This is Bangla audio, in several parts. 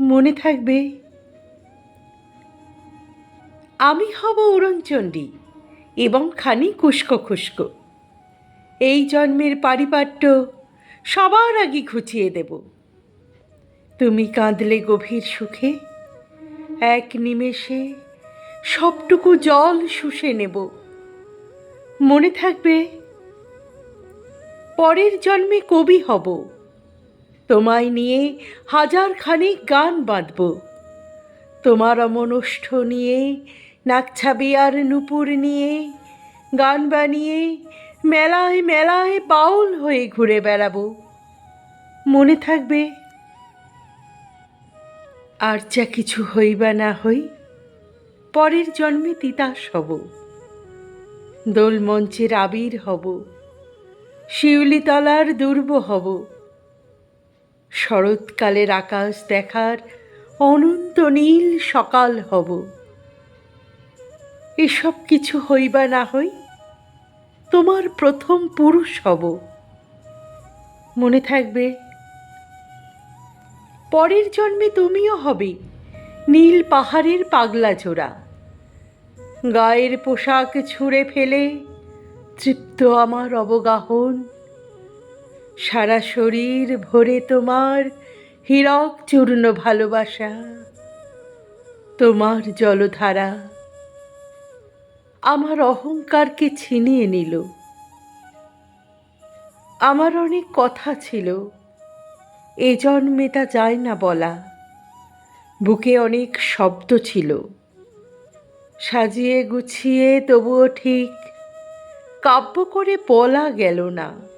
মনে থাকবে। আমি হব উড়নচণ্ডী এবং খানি কুস্কো খুস্কো এই জন্মের পারিপাট্য সবার আগে ঘুচিয়ে দেব। তুমি কাঁদলে গভীর সুখে, এক নিমেষে সবটুকু জল শুষে নেব। মনে থাকবে, পরের জন্মে কবি হব। তোমায় নিয়ে হাজার খানিক গান বাঁধব। তোমার অমনষ্ঠ নিয়ে নাকছাবি আর নুপুর নিয়ে, গান বানিয়ে মেলায় মেলায় বাউল হয়ে ঘুরে বেড়াবো। মনে থাকবে, আর যা কিছু হই বা না হই, পরের জন্মে তিতাস হব। দোল মঞ্চের আবির হব। শিউলিতলার দুর্ব হব। শরৎকালের আকাশ দেখার অনন্ত নীল সকাল হব। এসব কিছু হইবা না হই, তোমার প্রথম পুরুষ হব। মনে থাকবে, পরের জন্মে তুমিও হবে নীল পাহাড়ের পাগলা জোড়া। গায়ের পোশাক ছুঁড়ে ফেলে তৃপ্ত আমার অবগাহন। সারা শরীর ভরে তোমার হীরক চূর্ণ ভালোবাসা, তোমার জলধারা। আমার অহংকারকে ছিনিয়ে নিল। আমার অনেক কথা ছিল। এ জন্মে তা যায় না বলা। বুকে অনেক শব্দ ছিল। সাজিয়ে গুছিয়ে তবুও ঠিক কাব্য করে বলা গেল না।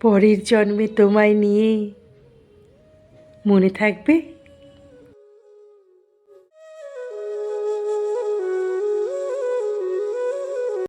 পরের জন্মে তোমায় নিয়ে মনে থাকবে?